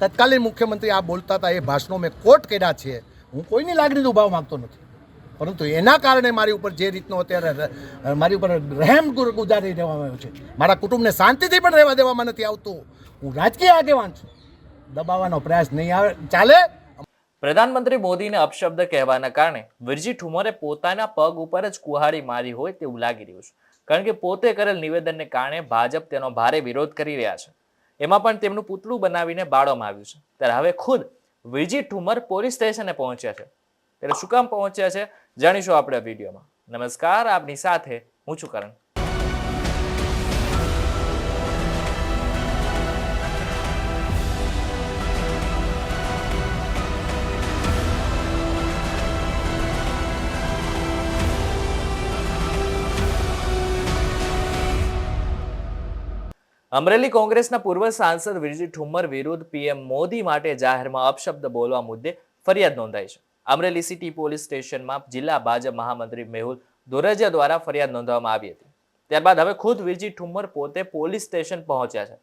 તત્કાલીન મુખ્યમંત્રી આ બોલતા હતા, એ ભાષણો મેં કોટ કર્યા છે. હું કોઈની લાગણી દુભાવ માંગતો નથી. પરંતુ એના કારણે મારી ઉપર જે રીતનો અત્યારે મારી ઉપર રહેમ ગુજારી દેવામાં આવ્યો છે. મારા કુટુંબને શાંતિથી પણ રહેવા દેવામાં નથી આવતું. હું રાજકીય આગેવાન છું. દબાવવાનો પ્રયાસ નહીં આવે, ચાલે. પ્રધાનમંત્રી મોદીને અપશબ્દ કહેવાના કારણે વિરજી ઠુમરે પોતાના પગ ઉપર જ કુહાડી મારી હોય તેવું લાગી રહ્યું છે. કારણ કે પોતે કરેલ નિવેદનને કારણે ભાજપ તેનો ભારે વિરોધ કરી રહ્યા છે. એમાં પણ તેમનું પૂતળું બનાવીને બાળવામાં આવ્યું છે. ત્યારે હવે ખુદ વિજી ઠુમર પોલીસ સ્ટેશને પહોંચ્યા છે. ત્યારે શું કામ પહોંચ્યા છે? જાણીશું આપણે વિડીયોમાં. નમસ્કાર, આપની સાથે હું છું કરણ. અમરેલી કોંગ્રેસના પૂર્વ સાંસદ વિરજી ઠુમ્મર વિરુદ્ધ પીએમ મોદી માટે જાહેરમાં અપશબ્દ બોલવા મુદ્દે ફરિયાદ નોંધાઈ છે. અમરેલી સિટી પોલીસ સ્ટેશનમાં જિલ્લા ભાજપ મહામંત્રી મેહુલ દોરજીયા દ્વારા ફરિયાદ નોંધવામાં આવી હતી. ત્યારબાદ હવે ખુદ વિરજી ઠુમ્મર પોતે પોલીસ સ્ટેશન પહોંચ્યા છે.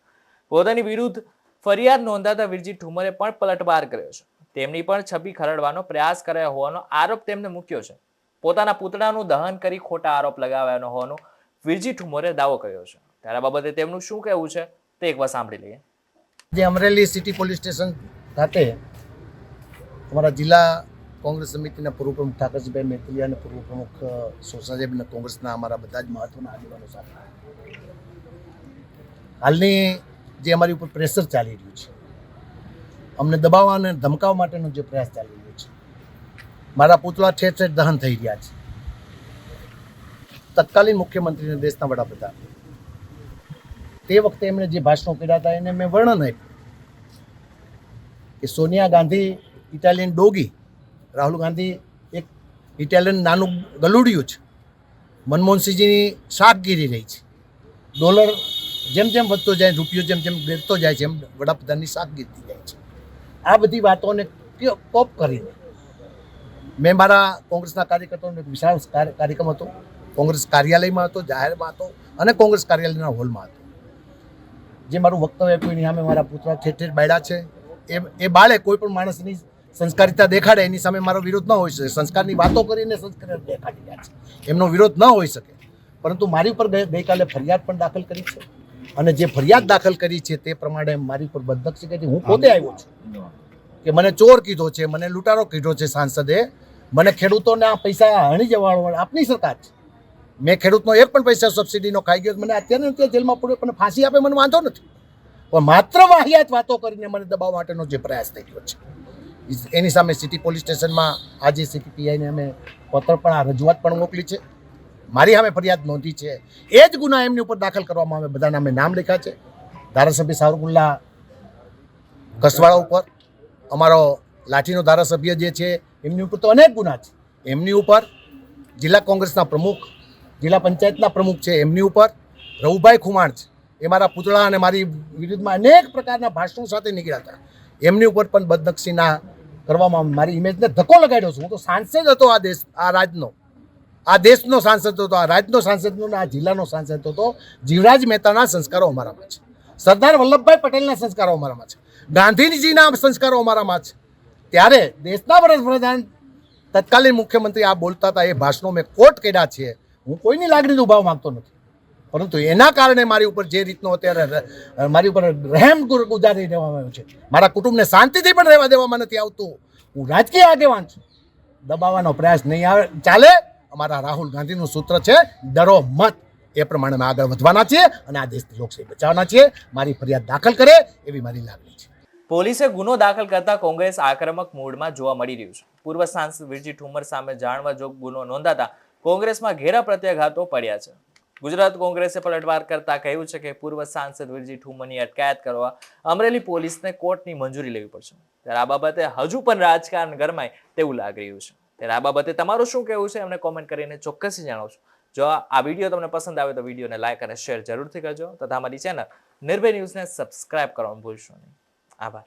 પોતાની વિરુદ્ધ ફરિયાદ નોંધાતા વિરજી ઠુમ્મરે પણ પલટવાર કર્યો છે. તેમની પણ છબી ખરડવાનો પ્રયાસ કર્યો હોવાનો આરોપ તેમને મૂક્યો છે. પોતાના પુતળાનું દહન કરી ખોટા આરોપ લગાવ્યાનો હોવાનો વિરજી ઠુમ્મરે દાવો કર્યો છે. ત્યારે બાબતે તેમનું શું કહેવું છે તે એકવાર સાંભળી લઈએ. જે અમરેલી સિટી પોલીસ સ્ટેશન ખાતે અમારા જિલ્લા કોંગ્રેસ સમિતિના પૂર્વ પ્રમુખ ઠાકરજીભાઈ મેત્રિયા અને પૂર્વ પ્રમુખ સોસાસાહેબના કોંગ્રેસના અમારા બધા જ મહત્વના આગેવાનો સાથે. હાલની જે અમારી ઉપર પ્રેશર ચાલી રહ્યું છે, અમને દબાવવા અને ધમકાવવા માટેનો જે પ્રયાસ ચાલી રહ્યો છે, મારા પૂતળા ઠેર ઠેર દહન થઈ રહ્યા છે. તત્કાલીન મુખ્યમંત્રીને દેશના વડાપ્રધાન તે વખતે એમણે જે ભાષણો કર્યા હતા એને મેં વર્ણન આપ્યું કે સોનિયા ગાંધી, ઇટાલિયન ડોગી, રાહુલ ગાંધી એક ઇટાલિયન નાનું ગલુડિયું છે. મનમોહનસિંહજીની શાકગીરી રહી છે. ડોલર જેમ જેમ વધતો જાય, રૂપિયો જેમ જેમ ઘટતો જાય છે, એમ વડાપ્રધાનની શાકગીરી જાય છે. આ બધી વાતોને કોપ કરીને મેં મારા કોંગ્રેસના કાર્યકર્તાઓનો એક વિશાળ કાર્ય- કાર્યક્રમ હતો. કોંગ્રેસ કાર્યાલયમાં હતો, જાહેરમાં હતો અને કોંગ્રેસ કાર્યાલયના હોલમાં હતો. જે મારું વક્તવ્ય કોઈ એની સામે મારા પુત્ર ઠેર ઠેર બાળ્યા છે, એ એ બાળે કોઈ પણ માણસની સંસ્કારિતા દેખાડે, એની સામે મારો વિરોધ ન હોઈ શકે. સંસ્કારની વાતો કરીને સંસ્કાર દેખાડી રહ્યા છે. એમનો વિરોધ ન હોઈ શકે. પરંતુ મારી ઉપર ગઈ- ગઈકાલે ફરિયાદ પણ દાખલ કરી છે. અને જે ફરિયાદ દાખલ કરી છે, તે પ્રમાણે મારી ઉપર બંધક છે કે હું પોતે આવ્યો છું. કે મને ચોર કીધો છે, મને લૂંટારો કીધો છે સાંસદે. મને ખેડૂતોના પૈસા હણી જવાળો આપની સરકાર છે. મેં ખેડૂતનો એક પણ પૈસા સબસિડીનો ખાઈ ગયો મને અત્યારે અત્યારે જેલમાં પડ્યો પણ ફાંસી આપે મને વાંધો નથી. પણ માત્ર વાહિયાત વાતો કરીને મને દબાવવા માટેનો જે પ્રયાસ થઈ ગયો છે. એની સામે સિટી પોલીસ સ્ટેશનમાં આજે સીટીપીઆઈને અમે પત્ર પણ આ રજૂઆત પણ મોકલી છે. મારી સામે ફરિયાદ નોંધી છે. એ જ ગુના એમની ઉપર દાખલ કરવામાં આવે બધા નામે નામ લખ્યા છે. ધારાસભ્ય સાવરકુલ્લા કસવાળા ઉપર. અમારો લાઠીનો ધારાસભ્ય જે છે, એમની ઉપર તો અનેક ગુના છે. એમની ઉપર જિલ્લા કોંગ્રેસના પ્રમુખ જિલ્લા પંચાયતના પ્રમુખ છે, એમની ઉપર રવુભાઈ ખુમાણ છે. એ મારા પુતળા અને મારી વિરુદ્ધમાં અનેક પ્રકારના ભાષણો સાથે નીકળ્યા હતા. એમની ઉપર પણ બદનક્ષીના કરવામાં મારી ઇમેજને ધક્કો લગાડ્યો છું. હું તો સાંસદ હતો આ દેશ, આ રાજનો. આ દેશનો સાંસદ હતો, આ રાજનો સાંસદ હતો આ જિલ્લાનો સાંસદ હતો. જીવરાજ મહેતાના સંસ્કારો અમારામાં છે. સરદાર વલ્લભભાઈ પટેલના સંસ્કારો અમારામાં છે. ગાંધીજીના સંસ્કારો અમારામાં છે. ત્યારે દેશના વડાપ્રધાન તત્કાલીન મુખ્યમંત્રી આ બોલતા હતા, એ ભાષણો મેં કોટ કર્યા છે. હું કોઈની લાગણી દુભાવ માંગતો નથી. પરંતુ એના કારણે મારી ઉપર જે રીતનો અત્યારે મારી ઉપર રહેમ ગુજારી દેવામાં આવ્યો છે. મારા કુટુંબને શાંતિથી પણ રહેવા દેવામાં નથી આવતું. હું રાજકીય આગેવાન છું. દબાવવાનો પ્રયાસ નહીં આવે. ચાલે, અમારા રાહુલ ગાંધીનું સૂત્ર છે, ડરો મત. એ પ્રમાણે અમે આગળ વધવાના છીએ અને આ દેશની લોકશાહી બચાવવાના છીએ. મારી ફરિયાદ દાખલ કરે એવી મારી લાગણી છે. પોલીસે ગુનો દાખલ કરતા કોંગ્રેસ આક્રમક મૂડમાં જોવા મળી રહ્યું છે. પૂર્વ સાંસદ વિરજી ઠુમર સામે જાણવા જોગ ગુનો નોંધાતા કોંગ્રેસમાં ઘેરા પ્રત્યાઘાતો પડ્યા છે. ગુજરાત કોંગ્રેસે પલટવાર કરતા કહ્યું છે કે પૂર્વ સાંસદ વિરજી ઠુમની અટકાયત કરવા અમરેલી પોલીસને કોર્ટની મંજૂરી લેવી પડશે. ત્યારે આ બાબતે હજુ પણ રાજકારણ ગરમાય તેવું લાગી રહ્યું છે. ત્યારે આ બાબતે તમારું શું કહેવું છે? એમને કોમેન્ટ કરીને ચોક્કસથી જણાવશો. જો આ વીડિયો તમને પસંદ આવે તો વિડીયોને લાઇક અને શેર જરૂરથી કરજો. તથા અમારી ચેનલ નિર્ભય ન્યૂઝને સબસ્ક્રાઇબ કરવાનું ભૂલશો નહીં. આભાર.